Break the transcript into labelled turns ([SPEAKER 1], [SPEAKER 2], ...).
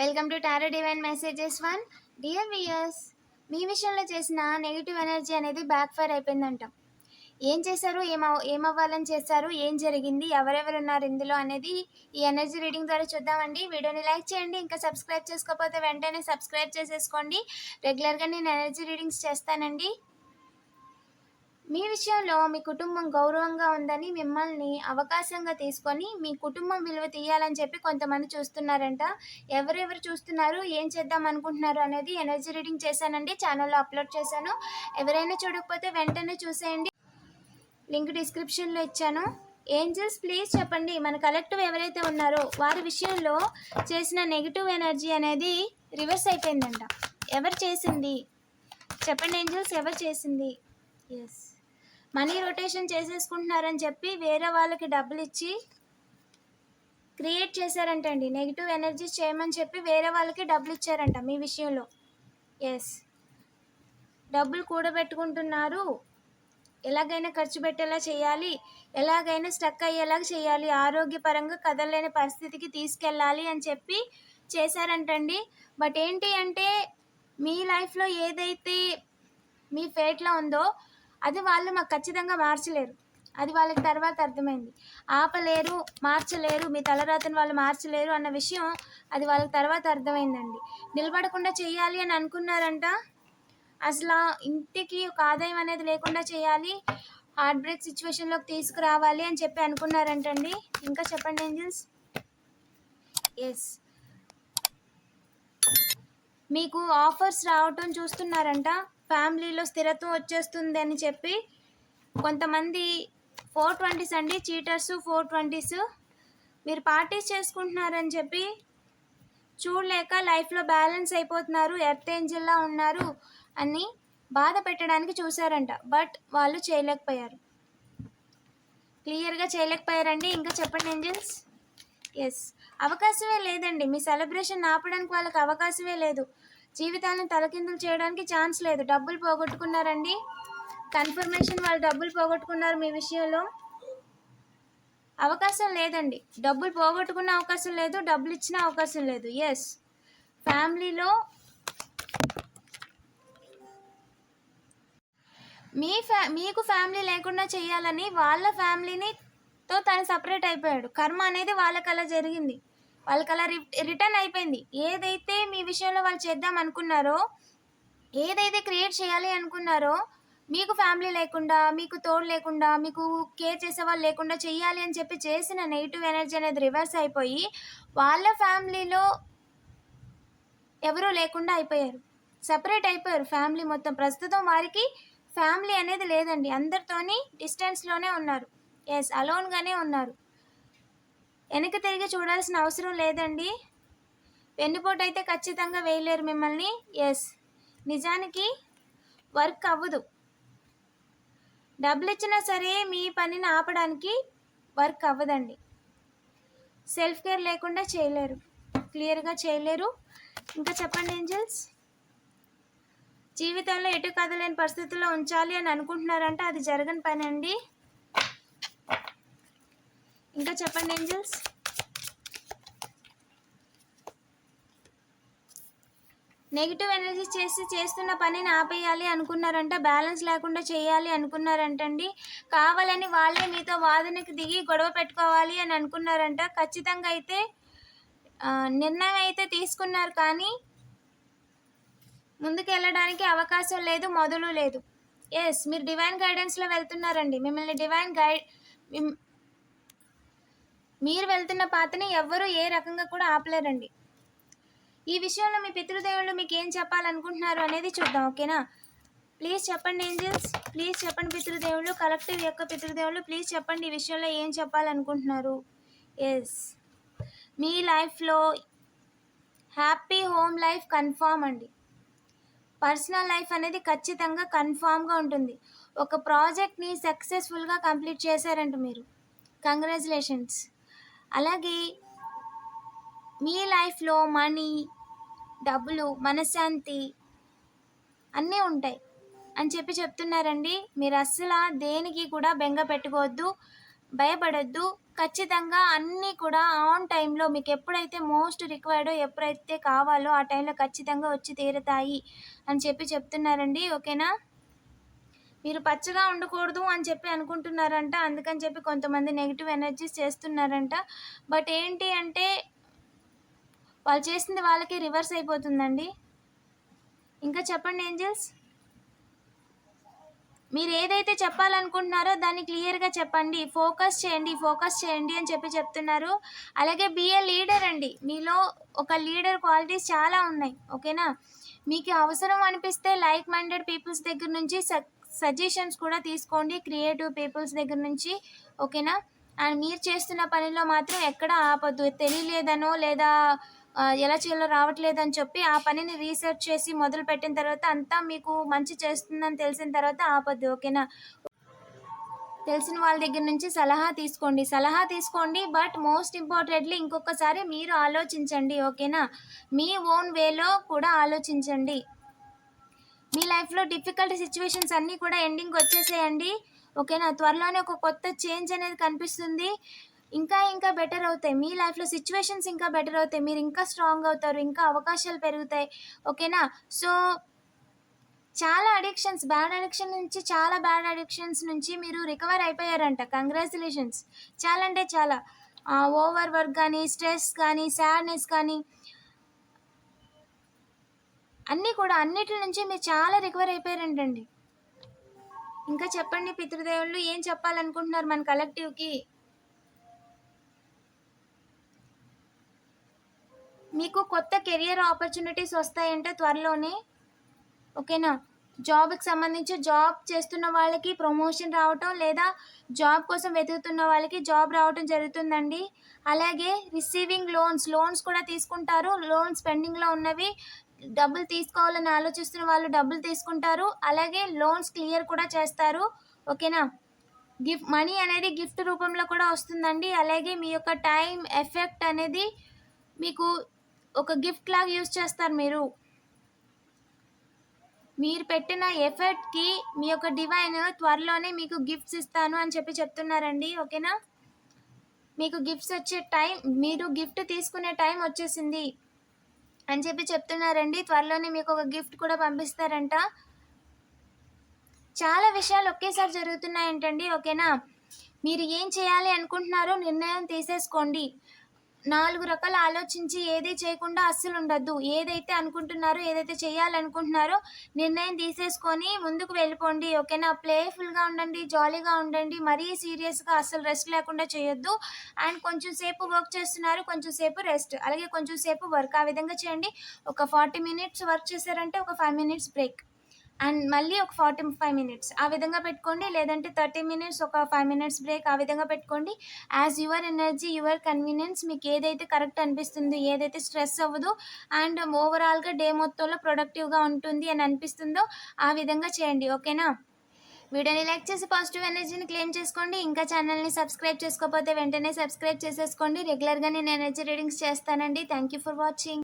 [SPEAKER 1] Welcome to tarot divine messages one dear viewers మీ విషయంలో చేసిన negative energy అనేది backfire అయిపోయిందంట. ఏం చేశారు? ఏమ ఏమవ్వాలని చేశారు? ఏం జరిగింది? ఎవరెవరు ఉన్నారు ఇందులో అనేది ఈ ఎనర్జీ రీడింగ్ ద్వారా చూద్దామండి. వీడియోని లైక్ చేయండి. ఇంకా సబ్స్క్రైబ్ చేసుకోకపోతే వెంటనే సబ్స్క్రైబ్ చేసేసుకోండి. రెగ్యులర్గా నేను ఎనర్జీ రీడింగ్స్ చేస్తానండి. మీ విషయంలో మీ కుటుంబం గౌరవంగా ఉందని మిమ్మల్ని అవకాశంగా తీసుకొని మీ కుటుంబం విలువ తీయాలని చెప్పి కొంతమంది చూస్తున్నారంట. ఎవరెవరు చూస్తున్నారు? ఏం చేద్దాం అనుకుంటున్నారు? అనేది ఎనర్జీ రీడింగ్ చేశానండి. ఛానల్లో అప్లోడ్ చేశాను. ఎవరైనా చూడకపోతే వెంటనే చూసేయండి. లింక్ డిస్క్రిప్షన్లో ఇచ్చాను. ఏంజల్స్ ప్లీజ్ చెప్పండి. మన కలెక్టివ్ ఎవరైతే ఉన్నారో వారి విషయంలో చేసిన నెగిటివ్ ఎనర్జీ అనేది రివర్స్ అయిపోయిందంట. ఎవరు చేసింది? చెప్పండి ఏంజల్స్ ఎవరు చేసింది? ఎస్ మనీ రొటేషన్ చేసేసుకుంటున్నారని చెప్పి వేరే వాళ్ళకి డబ్బులు ఇచ్చి క్రియేట్ చేశారంటండి. నెగిటివ్ ఎనర్జీస్ చేయమని చెప్పి వేరే వాళ్ళకి డబ్బులు ఇచ్చారంట మీ విషయంలో. ఎస్ డబ్బులు కూడబెట్టుకుంటున్నారు. ఎలాగైనా ఖర్చు పెట్టేలా చేయాలి. ఎలాగైనా స్టక్ అయ్యేలాగా చేయాలి. ఆరోగ్యపరంగా కదలలేని పరిస్థితికి తీసుకెళ్ళాలి అని చెప్పి చేశారంటండి. బట్ ఏంటి అంటే మీ లైఫ్లో ఏదైతే మీ ఫేట్లో ఉందో అది వాళ్ళు మాకు ఖచ్చితంగా మార్చలేరు. అది వాళ్ళకి తర్వాత అర్థమైంది. ఆపలేరు మార్చలేరు మీ తలరాతను వాళ్ళు మార్చలేరు అన్న విషయం అది వాళ్ళకి తర్వాత అర్థమైందండి. నిలబడకుండా చేయాలి అని అనుకున్నారంట. అసలు ఇంటికి ఒక ఆదాయం అనేది లేకుండా చేయాలి హార్ట్ బ్రేక్ సిచ్యువేషన్లోకి తీసుకురావాలి అని చెప్పి అనుకున్నారంటండి. ఇంకా చెప్పండి ఏంజల్స్? ఎస్ మీకు ఆఫర్స్ రావటం చూస్తున్నారంట. ఫ్యామిలీలో స్థిరత్వం వచ్చేస్తుంది అని చెప్పి కొంతమంది ఫోర్ ట్వంటీస్ అండి చీటర్స్ ఫోర్ ట్వంటీస్. మీరు పార్టీస్ చేసుకుంటున్నారని చెప్పి చూడలేక లైఫ్లో బ్యాలెన్స్ అయిపోతున్నారు ఎర్త్ ఏంజిల్లా ఉన్నారు అని బాధ పెట్టడానికి చూశారంట బట్ వాళ్ళు చేయలేకపోయారు. క్లియర్గా చేయలేకపోయారండి. ఇంకా చెప్పండి ఏంజిల్స్? ఎస్ అవకాశమే లేదండి. మీ సెలబ్రేషన్ ఆపడానికి వాళ్ళకి అవకాశమే లేదు. జీవితాలను తలకిందులు చేయడానికి ఛాన్స్ లేదు. డబ్బులు పోగొట్టుకున్నారండి. కన్ఫర్మేషన్ వాళ్ళు డబ్బులు పోగొట్టుకున్నారు మీ విషయంలో. అవకాశం లేదండి. డబ్బులు పోగొట్టుకున్న అవకాశం లేదు డబ్బులు ఇచ్చిన అవకాశం లేదు. ఎస్ ఫ్యామిలీలో మీ ఫ్యా మీకు ఫ్యామిలీ లేకుండా చేయాలని వాళ్ళ ఫ్యామిలీని తో తను సపరేట్ అయిపోయాడు. కర్మ అనేది వాళ్ళకి అలా జరిగింది. వాళ్ళకి అలా రిటర్న్ అయిపోయింది. ఏదైతే మీ విషయంలో వాళ్ళు చేద్దాం అనుకున్నారో ఏదైతే క్రియేట్ చేయాలి అనుకున్నారో మీకు ఫ్యామిలీ లేకుండా మీకు తోడు లేకుండా మీకు కేర్ చేసే వాళ్ళు లేకుండా చెయ్యాలి అని చెప్పి చేసిన నెగిటివ్ ఎనర్జీ అనేది రివర్స్ అయిపోయి వాళ్ళ ఫ్యామిలీలో ఎవరూ లేకుండా అయిపోయారు. సపరేట్ అయిపోయారు ఫ్యామిలీ మొత్తం. ప్రస్తుతం వారికి ఫ్యామిలీ అనేది లేదండి. అందరితోని డిస్టెన్స్లోనే ఉన్నారు. ఎస్ అలోన్గానే ఉన్నారు. వెనక తిరిగి చూడాల్సిన అవసరం లేదండి. వెన్నుపోటు అయితే ఖచ్చితంగా వేయలేరు మిమ్మల్ని. ఎస్ నిజానికి వర్క్ అవ్వదు. డబ్బులు ఇచ్చినా సరే మీ పనిని ఆపడానికి వర్క్ అవ్వదండి. సెల్ఫ్ కేర్ లేకుండా చేయలేరు. క్లియర్గా చేయలేరు. ఇంకా చెప్పండి ఏంజల్స్? జీవితంలో ఎటు కదలేని పరిస్థితుల్లో ఉంచాలి అని అనుకుంటున్నారంటే అది జరగని పని అండి ఇంకా చెప్పండి ఏంజల్స్? నెగిటివ్ ఎనర్జీ చేసి చేస్తున్న పనిని ఆపేయాలి అనుకున్నారంట బ్యాలెన్స్ లేకుండా చేయాలి అనుకున్నారంటండి. కావాలని వాళ్ళే మీతో వాదనకి దిగి గొడవ పెట్టుకోవాలి అని అనుకున్నారంట. ఖచ్చితంగా అయితే నిర్ణయం అయితే తీసుకున్నారు కానీ ముందుకు వెళ్ళడానికి అవకాశం లేదు మొదలు లేదు. ఎస్ మీరు డివైన్ గైడెన్స్లో వెళ్తున్నారండి. మిమ్మల్ని డివైన్ గైడ్ మీరు వెళ్తున్న పాతని ఎవ్వరూ ఏ రకంగా కూడా ఆపలేరండి. ఈ విషయంలో మీ పితృదేవుళ్ళు మీకు ఏం చెప్పాలనుకుంటున్నారు అనేది చూద్దాం ఓకేనా? ప్లీజ్ చెప్పండి ఏంజల్స్ ప్లీజ్ చెప్పండి పితృదేవుళ్ళు కలెక్టివ్ యొక్క పితృదేవుళ్ళు ప్లీజ్ చెప్పండి ఈ విషయంలో ఏం చెప్పాలనుకుంటున్నారు? ఎస్ మీ లైఫ్లో హ్యాపీ హోమ్ లైఫ్ కన్ఫామ్ అండి. పర్సనల్ లైఫ్ అనేది ఖచ్చితంగా కన్ఫామ్గా ఉంటుంది. ఒక ప్రాజెక్ట్ని సక్సెస్ఫుల్గా కంప్లీట్ చేశారంట మీరు. కంగ్రాచులేషన్స్ అలాగే మీ లైఫ్లో మనీ డబ్బులు మనశ్శాంతి అన్నీ ఉంటాయి. అని చెప్పి చెప్తున్నారండి. మీరు అస్సలు దేనికి కూడా బెంగ పెట్టుకోవద్దు భయపడొద్దు. ఖచ్చితంగా అన్నీ కూడా ఆన్ టైంలో మీకు ఎప్పుడైతే మోస్ట్ రిక్వైర్డో ఎప్పుడైతే కావాలో ఆ టైంలో ఖచ్చితంగా వచ్చి తీరుతాయి అని చెప్పి చెప్తున్నారండి. ఓకేనా? మీరు పచ్చగా ఉండకూడదు అని చెప్పి అనుకుంటున్నారంట. అందుకని చెప్పి కొంతమంది నెగిటివ్ ఎనర్జీస్ చేస్తున్నారంట. బట్ ఏంటి అంటే వాళ్ళు చేసింది వాళ్ళకి రివర్స్ అయిపోతుందండి. ఇంకా చెప్పండి ఏంజల్స్ మీరు ఏదైతే చెప్పాలనుకుంటున్నారో దాన్ని క్లియర్గా చెప్పండి. ఫోకస్ చేయండి ఫోకస్ చేయండి అని చెప్పి చెప్తున్నారు. అలాగే బిఏ లీడర్ అండి. మీలో ఒక లీడర్ క్వాలిటీస్ చాలా ఉన్నాయి. ఓకేనా మీకు అవసరం అనిపిస్తే లైక్ మైండెడ్ పీపుల్స్ దగ్గర నుంచి సజెషన్స్ కూడా తీసుకోండి క్రియేటివ్ పీపుల్స్ దగ్గర నుంచి ఓకేనా? అండ్ మీరు చేస్తున్న పనిలో మాత్రం ఎక్కడ ఆపద్దు. తెలియలేదనో లేదా ఎలా చేయాలో రావట్లేదని చెప్పి ఆ పనిని రీసెర్చ్ చేసి మొదలు పెట్టిన తర్వాత అంతా మీకు మంచి చేస్తుందని తెలిసిన తర్వాత ఆపొద్దు ఓకేనా? తెలిసిన వాళ్ళ దగ్గర నుంచి సలహా తీసుకోండి. సలహా తీసుకోండి బట్ మోస్ట్ ఇంపార్టెంట్లీ ఇంకొకసారి మీరు ఆలోచించండి ఓకేనా? మీ ఓన్ వేలో కూడా ఆలోచించండి. మీ లైఫ్లో డిఫికల్ట్ సిచ్యువేషన్స్ అన్నీ కూడా ఎండింగ్ వచ్చేసేయండి. ఓకేనా? త్వరలోనే ఒక కొత్త చేంజ్ అనేది కనిపిస్తుంది. ఇంకా ఇంకా బెటర్ అవుతాయి. మీ లైఫ్లో సిచ్యువేషన్స్ ఇంకా బెటర్ అవుతాయి. మీరు ఇంకా స్ట్రాంగ్ అవుతారు. ఇంకా అవకాశాలు పెరుగుతాయి. ఓకేనా? సో చాలా అడిక్షన్స్ బ్యాడ్ అడిక్షన్ నుంచి చాలా బ్యాడ్ అడిక్షన్స్ నుంచి మీరు రికవర్ అయిపోయారంట. కంగ్రాచులేషన్స్ చాలా అంటే చాలా. ఓవర్ వర్క్ కానీ స్ట్రెస్ కానీ సాడ్నెస్ కానీ అన్నీ కూడా అన్నిటి నుంచి మీరు చాలా రికవర్ అయిపోయారంటండి. ఇంకా చెప్పండి పితృదేవుళ్ళు ఏం చెప్పాలనుకుంటున్నారు మన కలెక్టివ్కి మీకు కొత్త కెరియర్ ఆపర్చునిటీస్ వస్తాయంటే త్వరలోనే. ఓకేనా? జాబ్కి సంబంధించి జాబ్ చేస్తున్న వాళ్ళకి ప్రమోషన్ రావటం లేదా జాబ్ కోసం వెతుకుతున్న వాళ్ళకి జాబ్ రావటం జరుగుతుందండి. అలాగే రిసీవింగ్ లోన్స్ లోన్స్ కూడా తీసుకుంటారు. లోన్స్ పెండింగ్లో ఉన్నవి డబ్బులు తీసుకోవాలని ఆలోచిస్తున్న వాళ్ళు డబ్బులు తీసుకుంటారు. అలాగే లోన్స్ క్లియర్ కూడా చేస్తారు. ఓకేనా? గిఫ్ట్ మనీ అనేది గిఫ్ట్ రూపంలో కూడా వస్తుందండి. అలాగే మీ యొక్క టైం ఎఫెక్ట్ అనేది మీకు ఒక గిఫ్ట్ లాగా యూజ్ చేస్తారు మీరు. మీరు పెట్టిన ఎఫర్ట్కి మీ యొక్క డివైన్ త్వరలోనే మీకు గిఫ్ట్స్ ఇస్తాను అని చెప్పి చెప్తున్నారండి. ఓకేనా? మీకు గిఫ్ట్స్ వచ్చే టైం మీరు గిఫ్ట్ తీసుకునే టైం వచ్చేసింది. అని చెప్పి చెప్తున్నారండి. త్వరలోనే మీకు ఒక గిఫ్ట్ కూడా పంపిస్తారంట. చాలా విషయాలు ఒకేసారి జరుగుతున్నాయంటండి ఓకేనా? మీరు ఏం చేయాలి అనుకుంటున్నారో నిర్ణయం తీసేసుకోండి. నాలుగు రకాలు ఆలోచించి ఏది చేయకుండా అస్సలు ఉండద్దు ఏదైతే అనుకుంటున్నారో ఏదైతే చేయాలనుకుంటున్నారో నిర్ణయం తీసేసుకొని ముందుకు వెళ్ళిపోండి. ఓకేనా? ప్లేఫుల్గా ఉండండి జాలీగా ఉండండి మరీ సీరియస్గా అస్సలు రెస్ట్ లేకుండా చేయొద్దు. అండ్ కొంచెం సేపు వర్క్ చేస్తున్నారు కొంచెం సేపు రెస్ట్. అలాగే కొంచెం సేపు వర్క్ ఆ విధంగా చేయండి. ఒక ఫార్టీ మినిట్స్ వర్క్ చేశారంటే ఒక ఫైవ్ మినిట్స్ బ్రేక్. అండ్ మళ్ళీ ఒక ఫార్టీ ఫైవ్ మినిట్స్. ఆ విధంగా పెట్టుకోండి. లేదంటే థర్టీ మినిట్స్ ఒక ఫైవ్ మినిట్స్ బ్రేక్ ఆ విధంగా పెట్టుకోండి. As your energy your convenience మీకు ఏదైతే కరెక్ట్ అనిపిస్తుందో ఏదైతే స్ట్రెస్ అవ్వదు అండ్ ఓవరాల్గా డే మొత్తంలో ప్రొడక్టివ్గా ఉంటుంది అని అనిపిస్తుందో ఆ విధంగా చేయండి. ఓకేనా వీడియోని లైక్ చేసి పాజిటివ్ ఎనర్జీని క్లెయిమ్ చేసుకోండి. ఇంకా ఛానల్ని సబ్స్క్రైబ్ చేసుకోకపోతే వెంటనే సబ్స్క్రైబ్ చేసేసుకోండి. రెగ్యులర్గా నేను ఎనర్జీ రీడింగ్స్ చేస్తానండి. Thank you for watching